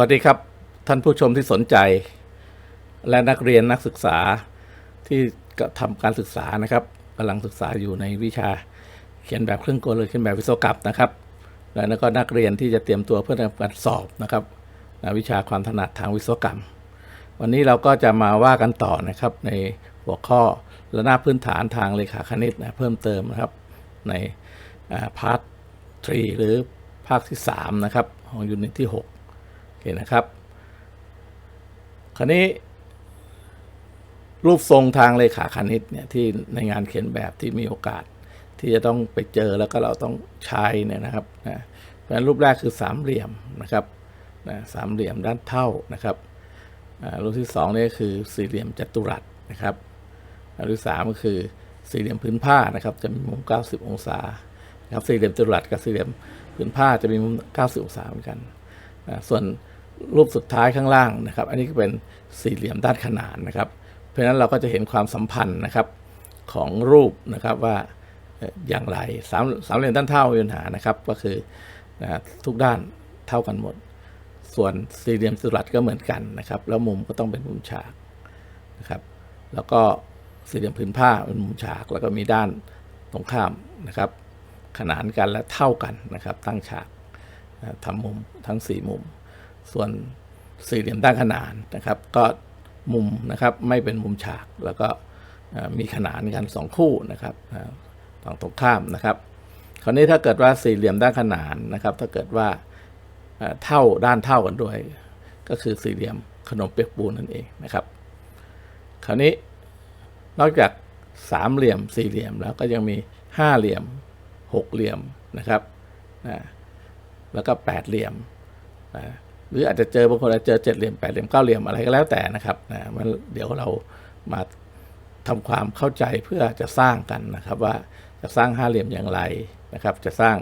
สวัสดีครับ ท่านผู้ชมที่สนใจ และนักเรียนนักศึกษาที่ทำการศึกษานะครับกำลังศึกษาอยู่ในวิชาเขียนแบบเครื่องกลหรือเขียนแบบวิศวกรรมนะครับ แล้วก็นักเรียนที่จะเตรียมตัวเพื่อทำการสอบนะครับในวิชาความถนัดทางวิศวกรรม วันนี้เราก็จะมาว่ากันต่อนะครับ ในหัวข้อระนาบพื้นฐานทางเลขาคณิตนะเพิ่มเติมนะครับในพาร์ท 3 หรือภาคที่ 3 นะครับ ของยูนิตที่ 6 โอเคนะครับคราวนี้ รูปทรงทางเลขาคณิตเนี่ยที่ในงานเขียนแบบที่มีโอกาส ที่จะต้องไปเจอแล้วก็เราต้องใช้เนี่ยนะครับนะเพราะฉะนั้นรูปแรกคือสามเหลี่ยมนะครับนะสามเหลี่ยมด้านเท่านะครับรูปที่สองนี่คือสี่เหลี่ยมจัตุรัสนะครับอันที่สามก็คือสี่เหลี่ยมพื้นผ้านะครับ จะมีมุม 90 องศานะครับสี่เหลี่ยมจัตุรัสกับสี่เหลี่ยมพื้นผ้าจะมีมุม 90 องศาเหมือนกัน ส่วน รูปสุดท้ายข้างล่างนะครับ อันนี้ก็เป็นสี่เหลี่ยมด้านขนานนะครับ เพราะฉะนั้นเราก็จะเห็นความสัมพันธ์นะครับของรูปนะครับว่าอย่างไรสามสามเหลี่ยมด้านเท่ามีปัญหานะครับ ก็คือนะทุกด้านเท่ากันหมด ส่วนสี่เหลี่ยมจัตุรัสก็เหมือนกันนะครับ แล้วมุมก็ต้องเป็นมุมฉากนะครับ แล้วก็สี่เหลี่ยมผืนผ้าเป็นมุมฉาก แล้วก็มีด้านตรงข้ามนะครับ ขนานกันและเท่ากันนะครับ ตั้งฉากทำมุมทั้งสี่มุม ส่วนสี่เหลี่ยมด้านขนานนะครับ ก็มุมนะครับไม่เป็นมุมฉากแล้วก็มีขนานกันสองคู่นะครับอ่าฝั่งตรงข้ามนะครับ คราวนี้ถ้าเกิดว่าสี่เหลี่ยมด้านขนานนะครับ ถ้าเกิดว่าเท่าด้านเท่ากันด้วย ก็คือสี่เหลี่ยมขนมเปียกปูนนั่นเองนะครับ คราวนี้นอกจากสามเหลี่ยมสี่เหลี่ยมแล้วก็ยังมีห้าเหลี่ยมหกเหลี่ยมนะครับแล้วก็แปดเหลี่ยม หรืออาจจะเจอบางคนอาจจะเจอเจ็ดเหลี่ยมแปดเหลี่ยมเก้าเหลี่ยมอะไรก็แล้วแต่นะครับนะมันเดี๋ยวเรามาทำความเข้าใจเพื่อจะสร้างกันนะครับ ว่าจะสร้างห้าเหลี่ยมอย่างไรนะครับ จะสร้าง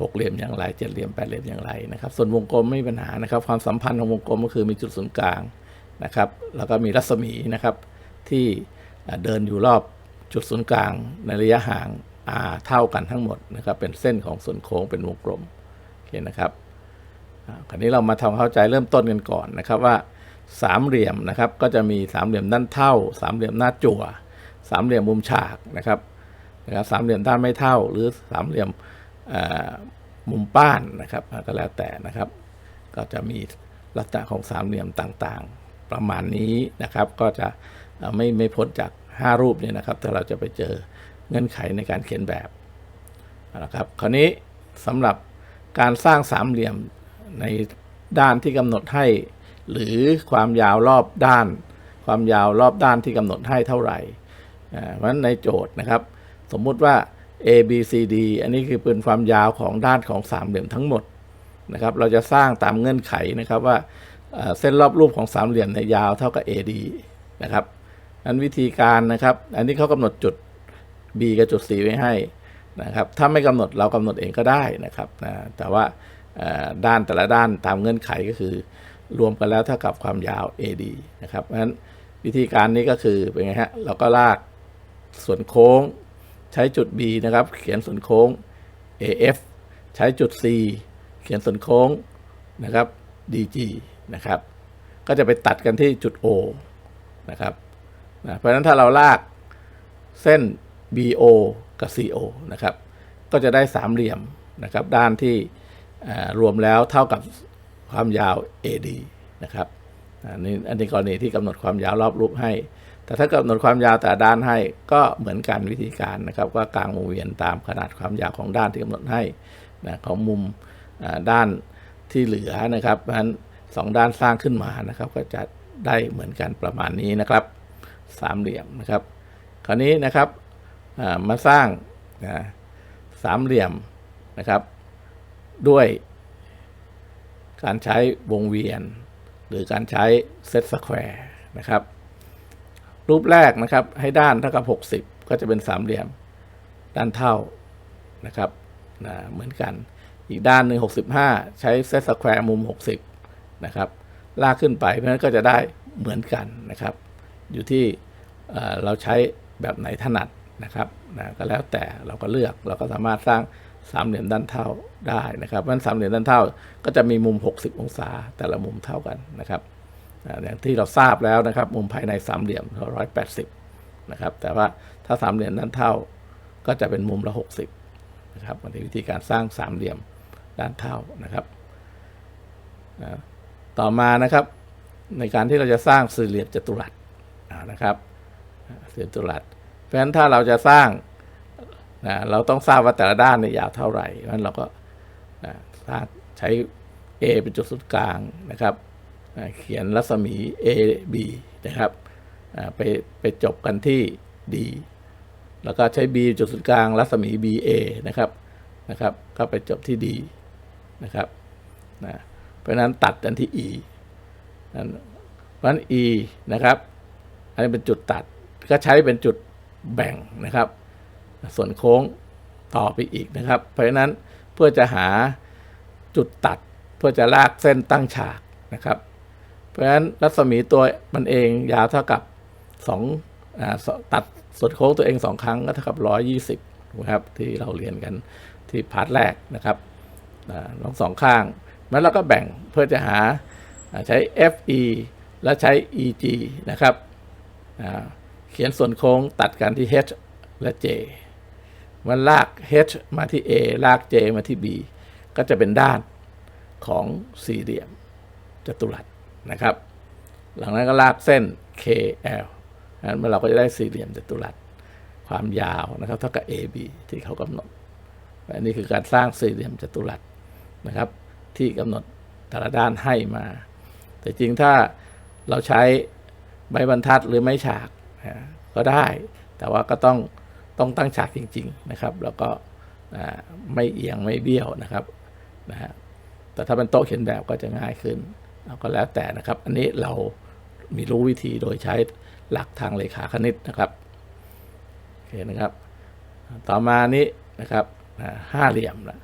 หกเหลี่ยมอย่างไรเจ็ดเหลี่ยมแปดเหลี่ยมอย่างไรนะครับ ส่วนวงกลมไม่มีปัญหานะครับ ความสัมพันธ์ของวงกลมก็คือมีจุดศูนย์กลางนะครับ แล้วก็มีรัศมีนะครับที่เดินอยู่รอบจุดศูนย์กลางในระยะห่าง r เท่ากันทั้งหมดนะครับ เป็นเส้นของส่วนโค้งเป็นวงกลมโอเคนะครับ คราวนี้เรามาทำเข้าใจเริ่มต้นกันก่อนนะครับว่าสามเหลี่ยมนะครับก็จะมีสามเหลี่ยมด้านเท่า สามเหลี่ยมหน้าจั่ว สามเหลี่ยมมุมฉากนะครับนะครับสามเหลี่ยมด้านไม่เท่า หรือสามเหลี่ยมมุมป้านนะครับก็แล้วแต่นะครับ ก็จะมีลักษณะของสามเหลี่ยมต่างๆ ประมาณนี้นะครับก็จะไม่ไม่พ้นจาก 5 รูปเนี่ยนะครับถ้าเราจะไปเจอเงื่อนไขในการเขียนแบบนะครับคราวนี้สำหรับการสร้างสามเหลี่ยม ในด้านที่กำหนดให้ หรือความยาวรอบด้าน ความยาวรอบด้านที่กำหนดให้เท่าไหร่เพราะฉะนั้นในโจทย์นะครับ สมมุติว่า A B C D อันนี้คือเป็นความยาวของด้านของสามเหลี่ยมทั้งหมดนะครับ เราจะสร้างตามเงื่อนไขนะครับว่าเส้นรอบรูปของสามเหลี่ยมในยยาวเท่ากับ AD นะครับอันวิธีการนะครับ อันนี้เขากำหนดจุด B กับจุด C ไว้ให้นะครับ ถ้าไม่กำหนดเรากำหนดเองก็ได้นะครับนะแต่ว่า ด้านแต่ละด้านตามเงื่อนไขก็คือ รวมกันแล้วเท่ากับความยาว AD นะครับเพราะฉะนั้นวิธีการนี้ก็คือเป็นไงฮะเราก็ลากส่วนโค้งใช้จุด B นะครับ เขียนส่วนโค้ง AF ใช้จุด C เขียนส่วนโค้งนะครับ DG นะครับ ก็จะไปตัดกันที่จุด O นะครับนะเพราะฉะนั้นถ้าเราลากเส้น BO กับ CO นะครับ ก็จะได้สามเหลี่ยมนะครับ ด้านที่ รวมแล้วเท่ากับความยาว AD นะครับอันนี้อันนี้กรณีที่กำหนดความยาวรอบรูปให้ แต่ถ้ากำหนดความยาวแต่ด้านให้ก็เหมือนกันวิธีการนะครับว่ากลางวงเวียนตามขนาดความยาวของด้านที่กำหนดให้นะของมุมด้านที่เหลือนะครับเพราะฉะนั้นสองด้านสร้างขึ้นมานะครับ ก็จะได้เหมือนกันประมาณนี้นะครับสามเหลี่ยมนะครับ คราวนี้นะครับมาสร้างสามเหลี่ยมนะครับ ด้วยการใช้วงเวียน หรือการใช้เซตสแควร์นะครับ รูปแรกนะครับ ให้ด้านเท่ากับ 60 ก็จะเป็นสามเหลี่ยม ด้านเท่านะครับนะเหมือนกัน อีกด้านหนึ่ง65 ใช้เซตสแควร์มุม 60 นะครับ ลากขึ้นไปเพราะฉะนั้นก็จะได้เหมือนกันนะครับ อยู่ที่เอ่อเราใช้แบบไหนถนัดนะครับนะก็แล้วแต่เราก็เลือกเราก็สามารถสร้าง สามเหลี่ยมด้านเท่าได้นะครับเพราะฉะนั้นสามเหลี่ยมด้านเท่าก็จะมีมุม 60 องศาแต่ละมุมเท่ากันนะครับอย่างที่เราทราบแล้วนะครับ มุมภายในสามเหลี่ยมร้อยแปดสิบนะครับ แต่ว่าถ้าสามเหลี่ยมด้านเท่าก็จะเป็นมุมละ 60นะครับมันเป็นวิธีการสร้างสามเหลี่ยมด้านเท่านะครับต่อมานะครับในการที่เราจะสร้างสี่เหลี่ยมจัตุรัสนะครับสี่เหลี่ยมจัตุรัสเพราะฉะนั้นถ้าเราจะสร้าง นะเราต้องทราบว่าแต่ละด้านเนี่ยยาวเท่าไหร่เพราะนั้นเราก็นะสร้างใช้ A เป็นจุดศูนย์กลางนะครับอ่าเขียนรัศมี AB นะครับอ่าไปไปจบกันที่ D แล้วก็ใช้ B จุดศูนย์กลาง รัศมี BA นะครับนะครับ ก็ไปจบที่ D นะครับนะเพราะนั้นตัดกันที่ E นั้นเพราะฉะนั้น E นะครับ อันนี้เป็นจุดตัดก็ใช้เป็นจุดแบ่งนะครับ ส่วนโค้งต่อไปอีกนะครับ เพราะฉะนั้นเพื่อจะหาจุดตัดเพื่อจะลากเส้นตั้งฉากนะครับ เพราะฉะนั้นรัศมีตัวมันเองยาวเท่ากับสองตัดส่วนโค้งตัวเองสองครั้งก็เท่ากับร้อยยี่สิบนะครับที่เราเรียนกันที่พาร์ทแรกนะครับอ่าลองสองข้างแล้วเราก็แบ่งเพื่อจะหาใช้ FE และใช้ EG นะครับ เขียนส่วนโค้งตัดกันที่ H และ J มันลาก H มาที่ A ลาก J มาที่ B ก็จะเป็นด้านของสี่เหลี่ยมจัตุรัสนะครับ หลังนั้นก็ลากเส้น KL นั้นเราก็จะได้สี่เหลี่ยมจัตุรัสความยาวนะครับเท่ากับ AB ที่เขากำหนดอันนี้คือการสร้างสี่เหลี่ยมจัตุรัสนะครับ ที่กำหนดแต่ละด้านให้มา แต่จริงถ้าเราใช้ไม้บรรทัดหรือไม้ฉากก็ได้ แต่ว่าก็ต้อง ต้องตั้งฉากจริง ๆนะครับ แล้วก็ไม่เอียงไม่เบี้ยวนะครับนะฮะแต่ถ้าเป็นโต๊ะเขียนแบบก็จะง่ายขึ้นเอาก็แล้วแต่นะครับ อันนี้เรามีรู้วิธีโดยใช้หลักทางเลขาคณิตนะครับโอเคนะครับ ต่อมานี้นะครับห้าเหลี่ยมนะ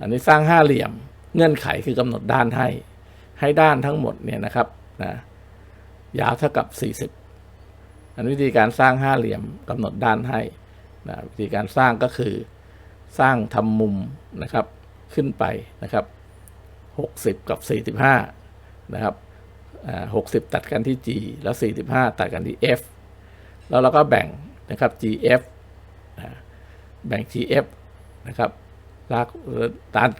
อันนี้สร้างห้าเหลี่ยมเงื่อนไขคือกำหนดด้านให้ ให้ด้านทั้งหมดเนี่ยนะครับนะยาวเท่ากับ 40 อันวิธีการสร้างห้าเหลี่ยมกำหนดด้านให้ นะวิธีการสร้างก็คือสร้างทำมุมนะครับขึ้นไปนะครับ 60 กับ 45 นะครับ60 ตัดกันที่ G แล้ว 45 ตัดกันที่ F แล้วเราก็แบ่งนะครับ GF อ่าแบ่ง GF นะครับลากเอ่อ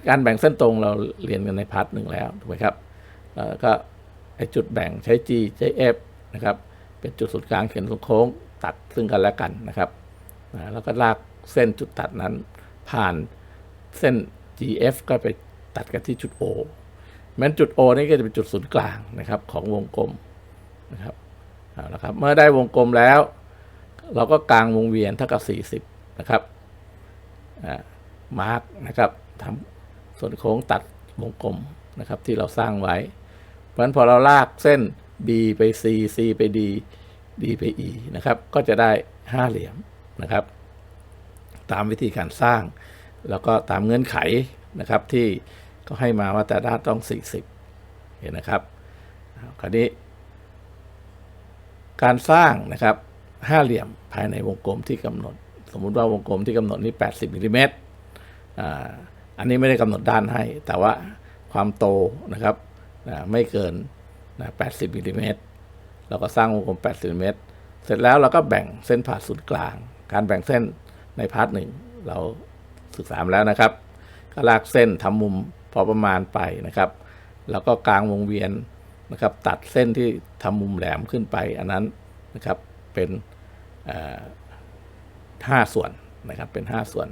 การแบ่งเส้นตรงเราเรียนกันในพาร์ทหนึ่งแล้วถูกไหมครับก็ไอจุดแบ่งใช้ G ใช้ F นะครับ เป็นจุดศูนย์กลางเขียนโค้งตัดซึ่งกันและกันนะครับ อ่าแล้วก็ลากเส้นจุดตัดนั้น ผ่านเส้น GF ก็ไปตัดกันที่จุด O แม้นจุด O นี่ก็จะเป็นจุดศูนย์กลางนะครับของวงกลมนะครับเอาละครับ เมื่อได้วงกลมแล้ว เราก็กางวงเวียนเท่ากับ 40 นะครับมาร์กนะครับทำส่วนโค้งตัดวงกลมนะครับที่เราสร้างไว้ เพราะฉะนั้นพอเราลากเส้น B ไป C C ไป D D ไป E นะครับ ก็จะได้ห้าเหลี่ยม นะครับ ตามวิธีการสร้าง แล้วก็ตามเงื่อนไขนะครับที่ก็ให้มาว่าแต่ด้านต้อง 40 เห็นนะครับ คราวนี้ การสร้างนะครับห้าเหลี่ยมภายในวงกลมที่กำหนด สมมุติว่าวงกลมที่กำหนดนี่ 80มิลลิเมตรอันนี้ไม่ได้กำหนดด้านให้ แต่ว่าความโตนะครับไม่เกินนะ80มิลลิเมตรเราก็สร้างวงกลม 80มิลลิเมตรเสร็จแล้วเราก็แบ่งเส้นผ่าศูนย์กลาง การแบ่งเส้นในพาร์ทหนึ่งเราศึกษามาแล้วนะครับ ก็ลากเส้นทำมุมพอประมาณไปนะครับ แล้วก็กลางวงเวียนนะครับ ตัดเส้นที่ทำมุมแหลมขึ้นไป อันนั้นนะครับเป็นห้าส่วนนะครับเป็นห้าส่วน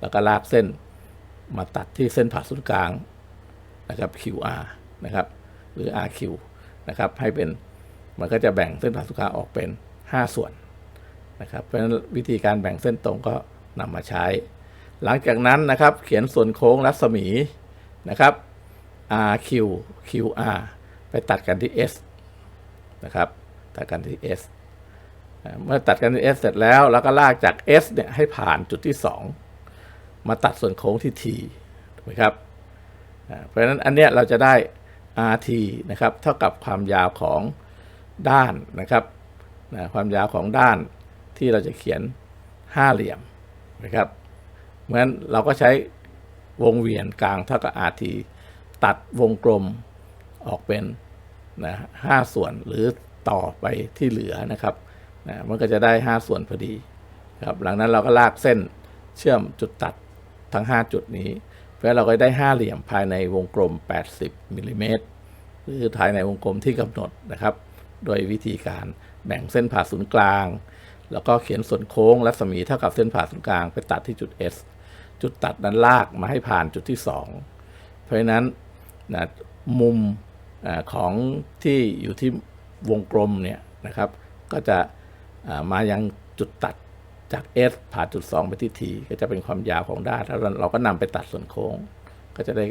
แล้วก็ลากเส้นมาตัดที่เส้นผ่าศูนย์กลางนะครับ QR นะครับ หรือ RQ นะครับ ให้เป็นมันก็จะแบ่งเส้นผ่าศูนย์กลางออกเป็น 5 ส่วน นะครับเพราะฉะนั้นวิธีการแบ่งเส้นตรงก็นำมาใช้ หลังจากนั้นนะครับเขียนส่วนโค้งรัศมีนะครับ RQ QR ไปตัดกันที่ S นะครับตัดกันที่ S อ่าเมื่อตัดกันที่ S เสร็จแล้วเราก็ลากจาก S เนี่ยให้ผ่านจุดที่ 2 มาตัดส่วนโค้งที่ T ถูกไหมครับเพราะฉะนั้นอันเนี้ยเราจะได้ RT นะครับเท่ากับความยาวของด้านนะครับความยาวของด้าน ที่เราจะเขียนห้าเหลี่ยมนะครับเพราะฉะนั้นเราก็ใช้วงเวียนกลางเท่ากับ rt ตัดวงกลมออกเป็นนะห้าส่วนหรือต่อไปที่เหลือนะครับนะมันก็จะได้ 5 ส่วนพอดีครับหลังนั้นเราก็ลากเส้นเชื่อมจุดตัดทั้ง 5 จุดนี้เพราะฉะนั้นเราก็ได้ห้าเหลี่ยมภายในวงกลม 80มิลลิเมตรหรือภายในวงกลมที่กำหนดนะครับ โดยวิธีการแบ่งเส้นผ่าศูนย์กลาง แล้วก็เขียนส่วนโค้งรัศมีเท่ากับเส้นผ่าศูนย์กลางไปตัดที่จุด S จุดตัดนั้นลากมาให้ผ่านจุดที่ 2 เพราะฉะนั้นนะมุมอของที่อยู่ที่วงกลมเนี่ยนะครับ ก็จะามายังจุดตัดจาก S ผ่านจุด 2 ไปที่ T ก็จะเป็นความยาวของด้านแล้วเราก็นำไปตัดส่วนโค้ง ก็จะได้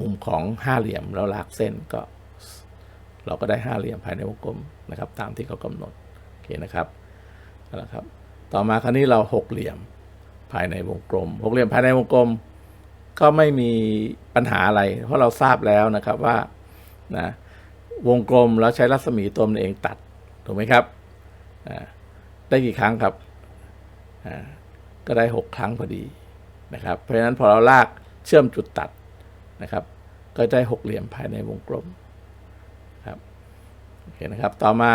มุมของห้าเหลี่ยมแล้วลากเส้นก็ เราก็ได้ห้าเหลี่ยมภายในวงกลมนะครับ ตามที่เขากำหนด เคนะครับเอาละครับ ต่อมาคราวนี้เราหกเหลี่ยมภายในวงกลมหกเหลี่ยมภายในวงกลม ก็ไม่มีปัญหาอะไร เพราะเราทราบแล้วนะครับว่านะวงกลมแล้วใช้รัศมีตัวมันเองตัดถูกไหมครับได้กี่ครั้งครับก็ได้หกครั้งพอดีนะครับ เพราะฉะนั้นพอเราลากเชื่อมจุดตัดนะครับ ก็ได้หกเหลี่ยมภายในวงกลมครับโอเคนะครับ ต่อมา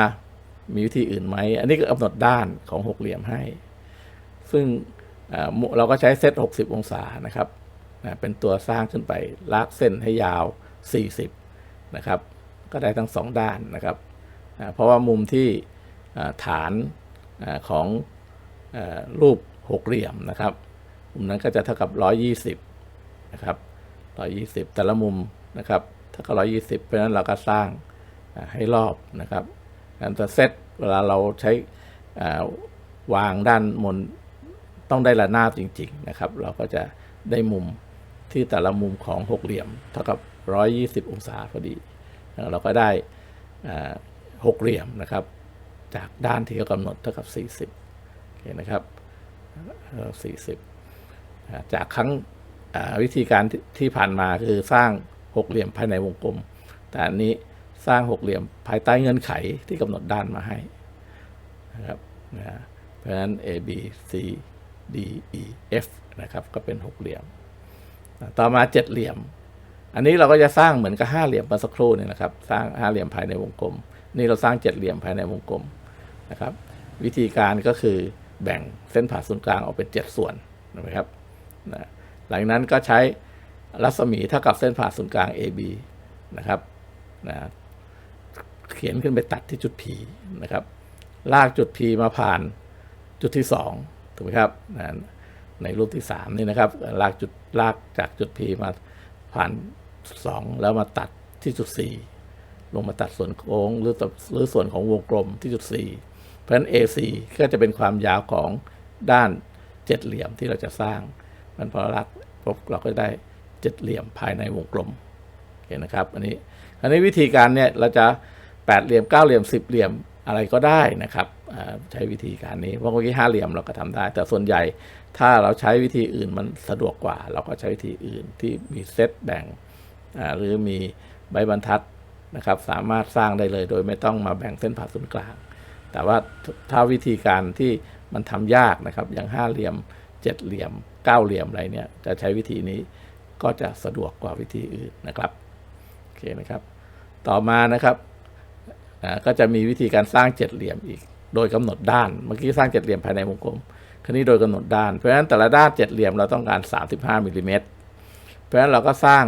มีวิธีอื่นไหม อันนี้ก็กำหนดด้านของหกเหลี่ยมให้ ซึ่งเราก็ใช้เซต 60 องศานะครับนะเป็นตัวสร้างขึ้นไปลากเส้นให้ยาว 40 นะครับ ก็ได้ทั้งสองด้านนะครับอ่าเพราะว่ามุมที่ฐานอของอรูปหกเหลี่ยมนะครับมุมนั้นก็จะเท่ากับ 120 นะครับ 120 แต่ละมุมนะครับเท่ากับ 120 เพราะฉะนั้นเราก็สร้างให้รอบนะครับ การจะเซตเวลาเราใช้วางด้านบนต้องได้ระนาบจริง ๆ นะครับ เราก็จะได้มุมที่แต่ละมุมของหกเหลี่ยม เท่ากับ 120 องศาพอดี เราก็ได้หกเหลี่ยมนะครับ จากด้านที่เขากำหนดเท่ากับ 40โอเคนะครับเอ่อ40 จากครั้งวิธีการทที่ผ่านมาคือสร้างหกเหลี่ยมภายในวงกลม แต่อันนี้ สร้างหกเหลี่ยมภายใต้เงื่อนไขที่กำหนดด้านมาให้นะครับนะเพราะฉะนั้น A B C D E F นะครับก็เป็นหกเหลี่ยม ต่อมาเจ็ดเหลี่ยม อันนี้เราก็จะสร้างเหมือนกับห้าเหลี่ยมเมื่อสักครู่เนี่ยนะครับ สร้างห้าเหลี่ยมภายในวงกลม นี่เราสร้างเจ็ดเหลี่ยมภายในวงกลมนะครับ วิธีการก็คือแบ่งเส้นผ่าศูนย์กลางออกเป็นเจ็ดส่วนนะครับนะหลังนั้นก็ใช้รัศมีเท่ากับเส้นผ่าศูนย์กลาง AB นะครับนะ ขียนขึ้นไปตัดที่จุด P นะครับ ลากจุด P มาผ่านจุดที่ 2 ถูกไหมครับ ในรูปที่ 3 นี่นะครับ ลากจุดลากจากจุด P มาผ่าน 2 แล้วมาตัดที่จุด 4 ลงมาตัดส่วนโค้งหรือหรือส่วนของวงกลมที่จุด 4 เพราะฉะนั้น AC ก็จะเป็นความยาวของด้านเจ็ดเหลี่ยมที่เราจะสร้าง มันพอลากปุ๊บเราก็ได้เจ็ดเหลี่ยมภายในวงกลมโอเคนะครับ อันนี้อันนี้วิธีการเนี่ยเราจะ แปดเหลี่ยมเก้าเหลี่ยมสิบเหลี่ยมอะไรก็ได้นะครับใช้วิธีการนี้เพราะเมื่อกี้ห้าเหลี่ยมเราก็ทำได้ แต่ส่วนใหญ่ถ้าเราใช้วิธีอื่นมันสะดวกกว่า เราก็ใช้วิธีอื่นที่มีเซตแบ่งหรือมีใบบรรทัดนะครับ สามารถสร้างได้เลยโดยไม่ต้องมาแบ่งเส้นผ่าศูนย์กลาง แต่ว่าถ้าวิธีการที่มันทำยากนะครับ อย่างห้าเหลี่ยมเจ็ดเหลี่ยมเก้าเหลี่ยมอะไรเนี่ยจะใช้วิธีนี้ก็จะสะดวกกว่าวิธีอื่นนะครับโอเคนะครับ ต่อมานะครับ อ่าก็จะมีวิธีการสร้างเจ็ดเหลี่ยมอีก โดยกำหนดด้าน เมื่อกี้สร้างเจ็ดเหลี่ยมภายในวงกลมคราวนี้โดยกำหนดด้าน เพราะฉะนั้นแต่ละด้านเจ็ดเหลี่ยมเราต้องการ 35มิลลิเมตรเพราะฉะนั้นเราก็สร้าง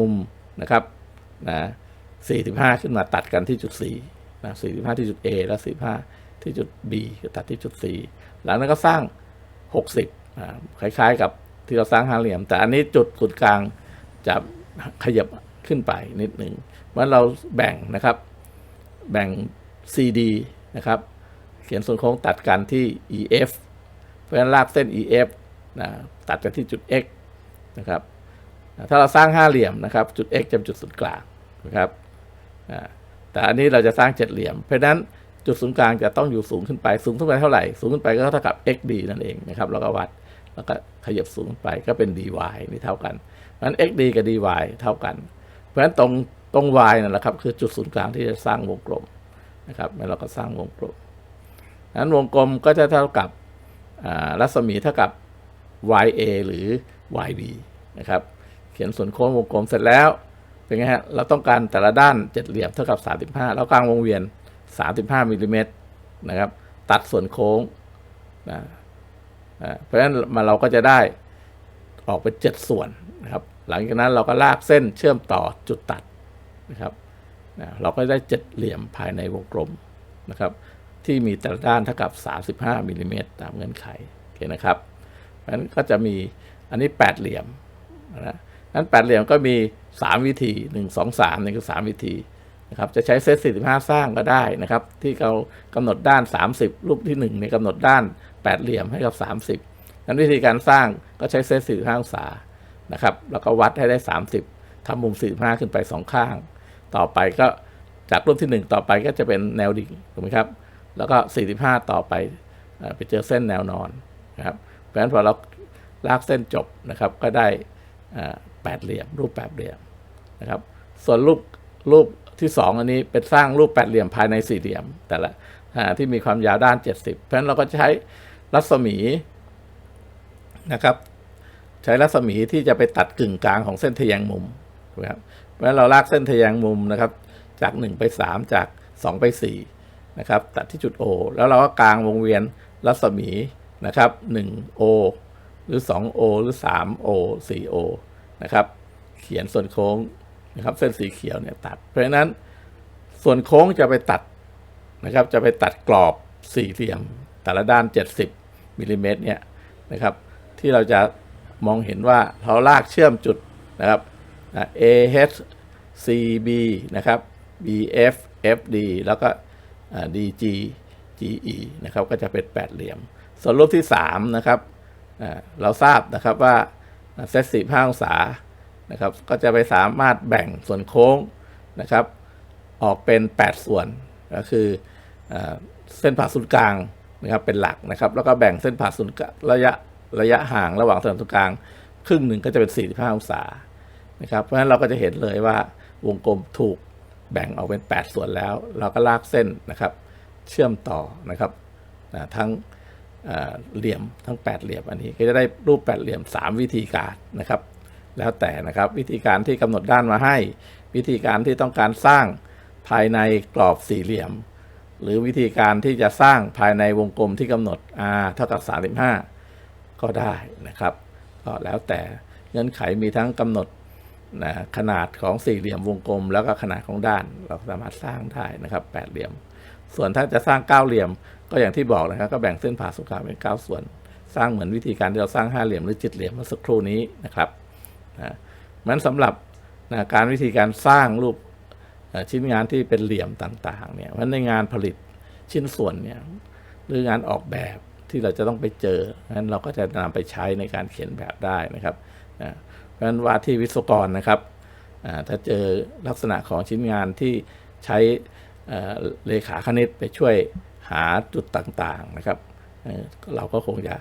มุมนะครับนะ45 ขึ้นมาตัดกันที่จุด4นะ45 ที่จุด A แล้ว 45 ที่จุด B ก็ตัดที่จุด 4 หลังนั้นก็สร้าง 60อ่าคล้ายๆกับที่เราสร้างห้าเหลี่ยม แต่อันนี้จุดศูนย์กลางจะขยับขึ้นไปนิดหนึ่งเพราะฉะนั้นเราแบ่งนะครับ แบ่ง CD นะครับ เขียนส่วนโค้งตัดกันที่ EF เพราะฉะนั้นลากเส้น EF นะตัดกันที่จุด X นะครับถ้าเราสร้างห้าเหลี่ยมนะครับ จุด X จะเป็นจุดศูนย์กลางนะครับแต่อันนี้เราจะสร้างเจ็ดเหลี่ยม เพราะนั้นจุดศูนย์กลางจะต้องอยู่สูงขึ้นไป สูงขึ้นไปเท่าไหร่ สูงขึ้นไปก็เท่ากับ xd นั่นเองนะครับแล้วก็วัดแล้วก็ขยับสูงขึ้นไปก็เป็น dy นี่เท่ากันเพราะฉะนั้น xd กับ dy เท่ากัน เพราะฉะนั้นตรง ตรง y นั่นแหละครับคือจุดศูนย์กลางที่จะสร้างวงกลมนะครับแล้วเราก็สร้างวงกลมนั้นวงกลมก็จะเท่ากับรัศมีเท่ากับ ya หรือ YB นะครับเขียนส่วนโค้งวงกลมเสร็จแล้วเป็นไงฮะเราต้องการแต่ละด้านเจ็ดเหลี่ยมเท่ากับ 35 แล้วกลางวงเวียน 35มิลลิเมตรนะครับตัดส่วนโค้งนะเพราะฉะนั้นมาเราก็จะได้ออกเป็น 7 ส่วนนะครับหลังจากนั้นเราก็ลากเส้นเชื่อมต่อจุดตัด นะครับนะเราก็ได้เจ็ดเหลี่ยมภายในวงกลมนะครับ ที่มีแต่ละด้านเท่ากับ 35มิลลิเมตรตามเงื่อนไขโอเคนะครับเพราะฉะนั้นก็จะมีอันนี้แปดเหลี่ยมนะนั้นแปดเหลี่ยมก็มี 3 วิธี 1 2 3นี่คือ3วิธีนะครับจะใช้เซต45 สร้างก็ได้นะครับ ที่เรากำหนดด้าน 30 รูปที่1เนี่ยกำหนดด้าน 8 เหลี่ยมให้กับ 30นั้นวิธีการสร้างก็ใช้เซต45องศานะครับแล้วก็วัดให้ได้ 30ทำมุม 45 ขึ้นไป 2 ข้าง ต่อไปก็จากรูปที่ 1 ต่อไปก็จะเป็นแนวดิ่งถูกไหมครับ แล้วก็ 45 ต่อไปเอ่อไปเจอเส้นแนวนอนนะครับเพราะฉะนั้นพอเราลากเส้นจบนะครับก็ได้แปดเหลี่ยมรูปแปดเหลี่ยมนะครับส่วนรูปรูปที่สองอันนี้เป็นสร้างรูปแปดเหลี่ยมภายในสี่เหลี่ยม แต่ละที่มีความยาวด้าน 70 เพราะฉะนั้นเราก็ใช้รัศมีนะครับ ใช้รัศมีที่จะไปตัดกึ่งกลางของเส้นทแยงมุมนะครับ ราะฉะนั้นเราลากเส้นทะแยงมุมนะครับ จาก 1 ไป 3 จาก 2 ไป4นะครับตัดที่จุด O แล้วเราก็กางวงเวียนรัศมีนะครับ 1O หรือ 2O หรือ 3O 4O นะครับเขียนส่วนโค้งนะครับเส้นสีเขียวเนี่ยตัด เพราะฉะนั้นส่วนโค้งจะไปตัดนะครับจะไปตัดกรอบสี่เหลี่ยม แต่ละด้าน 70มิลลิเมตรเนี่ยนะครับที่เราจะมองเห็นว่าเราลากเชื่อมจุดนะครับ AH CB นะครับ BF FD แล้วก็ DG GE นะครับก็จะเป็นแปดเหลี่ยม ส่วนรูปที่3นะครับเราทราบนะครับว่าเซตสี่ห้าองศานะครับก็จะไปสามารถแบ่งส่วนโค้งนะครับ ออกเป็น 8 ส่วนก็คืออเส้นผ่าศูนย์กลางนะครับเป็นหลักนะครับ แล้วก็แบ่งเส้นผ่าศูนย์ระยะระยะห่างระหว่างเส้นผ่าศูนย์กลาง ครึ่งหนึ่งก็จะเป็น 45 องศา นะครับ เพราะฉะนั้นเราก็จะเห็นเลยว่าวงกลมถูกแบ่งออกเป็น 8 ส่วนแล้ว เราก็ลากเส้นนะครับ เชื่อมต่อนะครับนะทั้งเหลี่ยมทั้ง 8 เหลี่ยมอันนี้ก็จะได้รูป 8 เหลี่ยม 3 วิธีการนะครับ แล้วแต่นะครับวิธีการที่กำหนดด้านมาให้ วิธีการที่ต้องการสร้างภายในกรอบสี่เหลี่ยม หรือวิธีการที่จะสร้างภายในวงกลมที่กำหนด r เท่ากับ 35 ก็ได้นะครับก็แล้วแต่เงื่อนไขมีทั้งกำหนด นะขนาดของสี่เหลี่ยมวงกลม แล้วก็ขนาดของด้าน เราสามารถสร้างได้นะครับแปดเหลี่ยม ส่วนถ้าจะสร้างเก้าเหลี่ยมก็อย่างที่บอกนะครับก็แบ่งเส้นผ่าศูนย์กลางเป็นเก้าส่วน สร้างเหมือนวิธีการที่เราสร้างห้าเหลี่ยมหรือจ็ดเหลี่ยมเมื่อสักครู่นี้นะครับนะมันสำหรับนะการวิธีการสร้างรูปชิ้นงานที่เป็นเหลี่ยมต่างๆเนี่ยเพราะฉะนั้นในงานผลิตชิ้นส่วนเนี่ยหรืองานออกแบบที่เราจะต้องไปเจอนั้นเราก็จะนำไปใช้ในการเขียนแบบได้นะครับอ่าเพ ราะฉะนั้นว่าที่วิศวกรนะครับถ้าเจอลักษณะของชิ้นงานที่ใช้เลขาคณิตไปช่วยหาจุดต่างๆนะครับเราก็คงจะ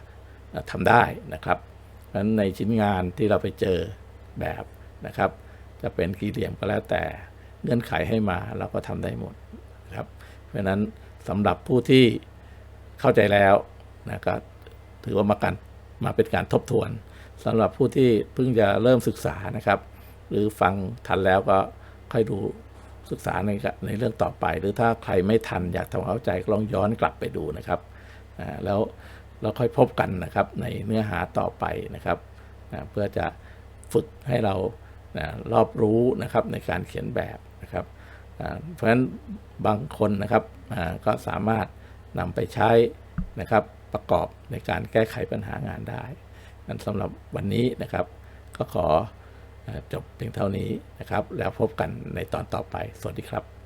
ทำได้นะครับเพราะฉะนั้นในชิ้นงานที่เราไปเจอแบบนะครับ จะเป็นกี่เหลี่ยมก็แล้วแต่เงื่อนไขให้มาเราก็ทำได้หมดนะครับ เพราะฉะนั้นสำหรับผู้ที่เข้าใจแล้วนะก็ถือว่ามากันมาเป็นการทบทวน สำหรับผู้ที่เพิ่งจะเริ่มศึกษานะครับ หรือฟังทันแล้วก็ค่อยดูศึกษาในในเรื่องต่อไป หรือถ้าใครไม่ทันอยากทำความเข้าใจก็ลองย้อนกลับไปดูนะครับแล้วเราค่อยพบกันนะครับในเนื้อหาต่อไปนะครับนะเพื่อจะฝึกให้เรานะรอบรู้นะครับในการเขียนแบบนะครับเพราะฉะนั้นบางคนนะครับก็สามารถนำไปใช้นะครับประกอบในการแก้ไขปัญหางานได้ นั้นสำหรับวันนี้นะครับ ก็ขอจบเพียงเท่านี้นะครับ แล้วพบกันในตอนต่อไป สวัสดีครับ